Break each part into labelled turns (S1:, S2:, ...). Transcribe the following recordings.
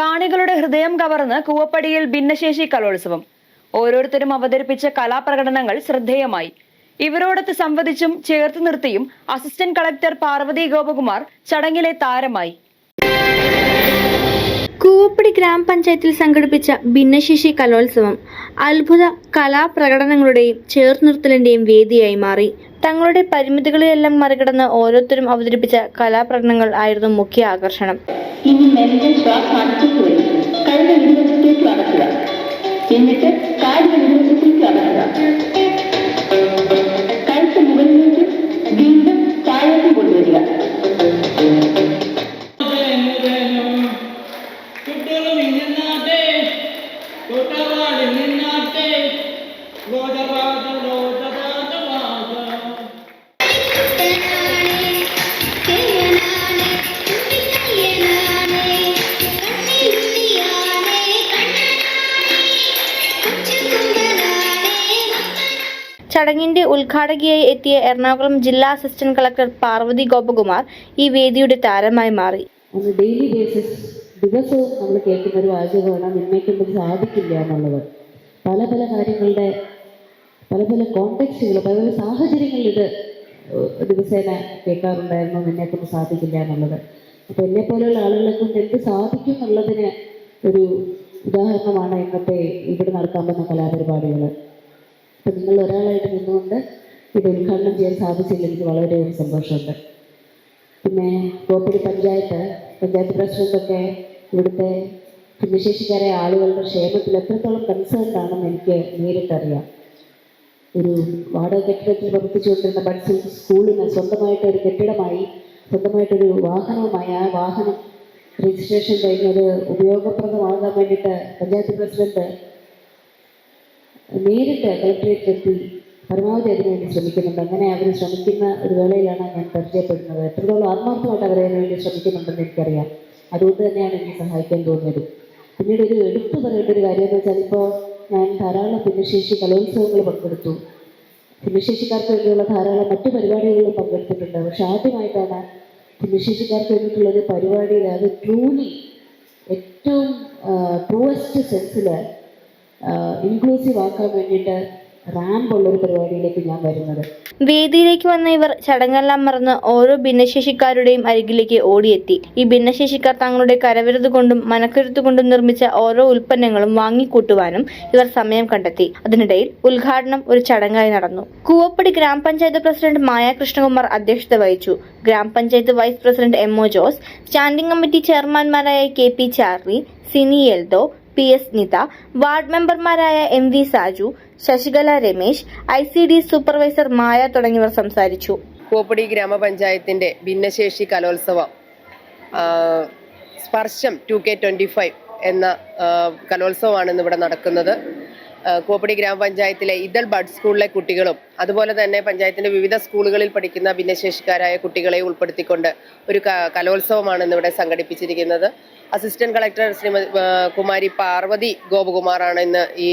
S1: കാണികളുടെ ഹൃദയം കവർന്ന് കൂവപ്പടിയിൽ ഭിന്നശേഷി കലോത്സവം. ഓരോരുത്തരും അവതരിപ്പിച്ച കലാപ്രകടനങ്ങൾ ശ്രദ്ധേയമായി. ഇവരോടൊത്ത് സംവദിച്ചും ചേർത്ത് നിർത്തിയും അസിസ്റ്റന്റ് കളക്ടർ പാർവതി ഗോപകുമാർ ചടങ്ങിലെ താരമായി.
S2: കൂവപ്പടി ഗ്രാമപഞ്ചായത്തിൽ സംഘടിപ്പിച്ച ഭിന്നശേഷി കലോത്സവം അത്ഭുത കലാപ്രകടനങ്ങളുടെയും ചേർത്തുനിർത്തലിന്റെയും വേദിയായി മാറി. തങ്ങളുടെ പരിമിതികളെയെല്ലാം മറികടന്ന് ഓരോരുത്തരും അവതരിപ്പിച്ച കലാപ്രകടനങ്ങൾ ആയിരുന്നു മുഖ്യ ആകർഷണം.
S3: ഇനി മെല്ലെ ശ്വാസം അടച്ചിട്ട് വരും. കഴുത ഇരുവശത്തേക്ക് അടക്കുക എന്നിട്ട് കാൽ ഇരുവശത്തേക്ക് അടക്കുക കഴുത്ത് മുകളിലേക്ക് വീണ്ടും താഴേക്ക് കൊണ്ടുവരിക.
S4: നിന്നാട്ടെ കൂട്ടവാടി നിന്നാട്ടെ ഗോതപാത
S2: ചടങ്ങിന്റെ ഉദ്ഘാടകയായി എത്തിയ എറണാകുളം ജില്ലാ അസിസ്റ്റന്റ് കളക്ടർ പാർവതി ഗോപകുമാർ ഈ വേദിയുടെ താരമായി മാറി.
S5: ഡെയിലി ബേസിസ് ദിവസവും നമ്മൾ കേൾക്കുന്ന ഒരു വാചകമാണ് നിന്നേക്കൊണ്ട് സാധിക്കില്ല എന്നുള്ളത്. പല പല കാര്യങ്ങളുടെ പല പല കോണ്ടെക്സ്റ്റുകൾ പല പല സാഹചര്യങ്ങളിൽ ഇത് ദിവസേന കേൾക്കാറുണ്ടായിരുന്നു നിന്നെക്കൊണ്ട് സാധിക്കില്ല എന്നുള്ളത്. അപ്പോൾ എന്നെ പോലെയുള്ള ആളുകളെ കൊണ്ട് എന്ത് സാധിക്കും എന്നുള്ളതിന് ഒരു ഉദാഹരണമാണ് ഇന്നത്തെ ഇവിടെ നടക്കാൻ പോകുന്ന കലാപരിപാടികൾ അപ്പം നിങ്ങൾ ഒരാളായിട്ട് നിന്നുകൊണ്ട് ഇത് ഉദ്ഘാടനം ചെയ്യാൻ സാധിച്ചതിൽ എനിക്ക് വളരെയധികം സന്തോഷമുണ്ട്. പിന്നെ കോപ്പിടി പഞ്ചായത്ത് പഞ്ചായത്ത് പ്രസിഡന്റൊക്കെ ഇവിടുത്തെ ഭിന്നശേഷിക്കാരായ ആളുകളുടെ ക്ഷേമത്തിൽ എത്രത്തോളം കൺസേൺഡ് ആണെന്ന് എനിക്ക് നേരിട്ടറിയാം. ഒരു വാടക കെട്ടിടത്തിൽ പ്രവർത്തിച്ചുകൊണ്ടിരുന്ന ബഡ്സിൽ സ്കൂളിന് സ്വന്തമായിട്ട് ഒരു കെട്ടിടമായി സ്വന്തമായിട്ടൊരു വാഹനവുമായി ആ വാഹനം രജിസ്ട്രേഷൻ കഴിഞ്ഞത് ഉപയോഗപ്രദമാകാൻ വേണ്ടിയിട്ട് പഞ്ചായത്ത് പ്രസിഡന്റ് നേരിട്ട് കളക്ടറേറ്റിലെത്തി പരമാവധി അതിനുവേണ്ടി ശ്രമിക്കുന്നുണ്ട്. അങ്ങനെ അവർ ശ്രമിക്കുന്ന ഒരു വേളയിലാണ് ഞാൻ പരിചയപ്പെടുന്നത്. എത്രത്തോളം ആത്മാർത്ഥമായിട്ട് അവർ അതിനു വേണ്ടി ശ്രമിക്കുന്നുണ്ടെന്ന് എനിക്കറിയാം. അതുകൊണ്ട് തന്നെയാണ് എനിക്ക് സഹായിക്കാൻ തോന്നിയത്. പിന്നീട് ഒരു എടുത്തു പറയേണ്ട ഒരു കാര്യം എന്ന് വെച്ചാൽ ഇപ്പോൾ ഞാൻ ധാരാളം ഭിന്നശേഷി കലോത്സവങ്ങൾ പങ്കെടുത്തു. ഭിന്നശേഷിക്കാർക്ക് വേണ്ടിയുള്ള ധാരാളം മറ്റു പരിപാടികളിലും പങ്കെടുത്തിട്ടുണ്ട്. പക്ഷെ ആദ്യമായിട്ടാണ് ഭിന്നശേഷിക്കാർക്ക് വേണ്ടിയിട്ടുള്ള ഒരു പരിപാടിയിൽ അത് ട്രൂലി ഏറ്റവും ട്രൂവസ്റ്റ് സെൻസിൽ ഇൻക്ലൂസീവ് ആക്കാൻ വേണ്ടിയിട്ട്
S2: വേദിയിലേക്ക് വന്ന ഇവർ ചടങ്ങെല്ലാം മറന്ന് ഓരോ ഭിന്നശേഷിക്കാരുടെയും അരികിലേക്ക് ഓടിയെത്തി. ഈ ഭിന്നശേഷിക്കാർ തങ്ങളുടെ കരവിരുത് കൊണ്ടും മനക്കരുത്ത് കൊണ്ടും നിർമ്മിച്ച ഓരോ ഉൽപ്പന്നങ്ങളും വാങ്ങിക്കൂട്ടുവാനും ഇവർ സമയം കണ്ടെത്തി. അതിനിടയിൽ ഉദ്ഘാടനം ഒരു ചടങ്ങായി നടന്നു. കൂവപ്പടി ഗ്രാമപഞ്ചായത്ത് പ്രസിഡന്റ് മായ കൃഷ്ണകുമാർ അധ്യക്ഷത വഹിച്ചു. ഗ്രാമപഞ്ചായത്ത് vice president M O Jose standing committee ചെയർമാൻമാരായ K P Charlie Sini Eldho P S Nitha ward മെമ്പർമാരായ M V Saju Sasikala Ramesh I C D supervisor Maya തുടങ്ങിയവർ സംസാരിച്ചു.
S6: കോപ്പടി ഗ്രാമപഞ്ചായത്തിന്റെ ഭിന്നശേഷി കലോത്സവം സ്പർശം ടു കെ ട്വന്റി ഫൈവ് എന്ന കലോത്സവമാണ് ഇന്നിവിടെ നടക്കുന്നത്. കോപ്പടി ഗ്രാമപഞ്ചായത്തിലെ ഇതൾ ബഡ് സ്കൂളിലെ കുട്ടികളും അതുപോലെ തന്നെ പഞ്ചായത്തിന്റെ വിവിധ സ്കൂളുകളിൽ പഠിക്കുന്ന ഭിന്നശേഷിക്കാരായ കുട്ടികളെ ഉൾപ്പെടുത്തിക്കൊണ്ട് ഒരു കലോത്സവമാണ് ഇന്നിവിടെ സംഘടിപ്പിച്ചിരിക്കുന്നത്. അസിസ്റ്റന്റ് കളക്ടർ ശ്രീമതി കുമാരി പാർവതി ഗോപകുമാറാണ് ഇന്ന് ഈ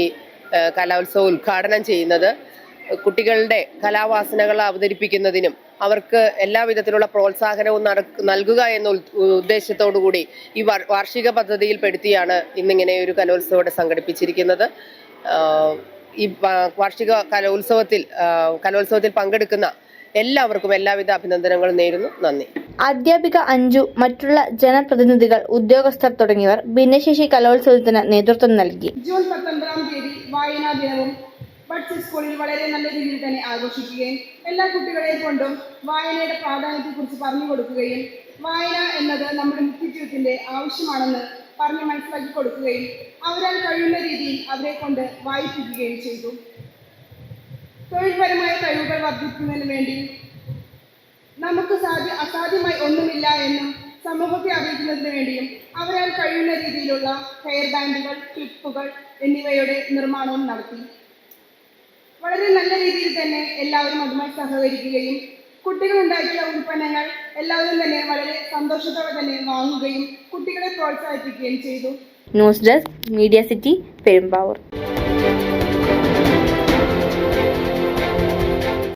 S6: കലോത്സവം ഉദ്ഘാടനം ചെയ്യുന്നത്. കുട്ടികളുടെ കലാവാസനകൾ അവതരിപ്പിക്കുന്നതിനും അവർക്ക് എല്ലാവിധത്തിലുള്ള പ്രോത്സാഹനവും നൽകുക എന്ന ഉദ്ദേശത്തോടു കൂടി ഈ വാർഷിക പദ്ധതിയിൽ പെടുത്തിയാണ് ഇന്നിങ്ങനെ ഒരു കലോത്സവം സംഘടിപ്പിച്ചിരിക്കുന്നത്. ഈ വാർഷിക കലോത്സവത്തിൽ കലോത്സവത്തിൽ പങ്കെടുക്കുന്ന എല്ലാവർക്കും എല്ലാവിധ അഭിനന്ദനങ്ങളും നേരുന്നു. നന്ദി.
S2: അധ്യാപിക അഞ്ജു മറ്റുള്ള ജനപ്രതിനിധികൾ ഉദ്യോഗസ്ഥർ തുടങ്ങിയവർ ഭിന്നശേഷി കലോത്സവത്തിന് നേതൃത്വം നൽകി.
S7: ജൂൺ പത്തൊൻപതാം തീയതി വായനാ ദിനവും ബഡ്സ് സ്കൂളിൽ വളരെ നല്ല രീതിയിൽ തന്നെ ആഘോഷിക്കുകയും എല്ലാ കുട്ടികളെയും കൊണ്ടും വായനയുടെ പ്രാധാന്യത്തെക്കുറിച്ച് പറഞ്ഞു കൊടുക്കുകയും വായന എന്നത് നമ്മുടെ നിത്യജീവിതത്തിന്റെ ആവശ്യമാണെന്ന് പറഞ്ഞ് മനസ്സിലാക്കി കൊടുക്കുകയും അവരാൽ കഴിയുന്ന രീതിയിൽ അവരെ കൊണ്ട് വായിപ്പിക്കുകയും ചെയ്തു. തൊഴിൽപരമായ കഴിവുകൾ വർദ്ധിപ്പിക്കുന്നതിന് വേണ്ടി നമുക്ക് സാധ്യ അസാധ്യമായി ഒന്നുമില്ല എന്നും സമൂഹത്തെ അറിയിക്കുന്നതിന് വേണ്ടിയും അവരാൽ കഴിയുന്ന രീതിയിലുള്ള ഹെയർ ബാൻഡുകൾ ക്ലിപ്പുകൾ എന്നിവയുടെ നിർമ്മാണവും നടത്തി. വളരെ നല്ല രീതിയിൽ തന്നെ എല്ലാവരും അതുമായി സഹകരിക്കുകയും കുട്ടികൾ ഉണ്ടാക്കിയ ഉൽപ്പന്നങ്ങൾ എല്ലാവരും തന്നെ വളരെ സന്തോഷത്തോടെ തന്നെ വാങ്ങുകയും കുട്ടികളെ പ്രോത്സാഹിപ്പിക്കുകയും ചെയ്തു.
S2: News desk media city Perumbavoor.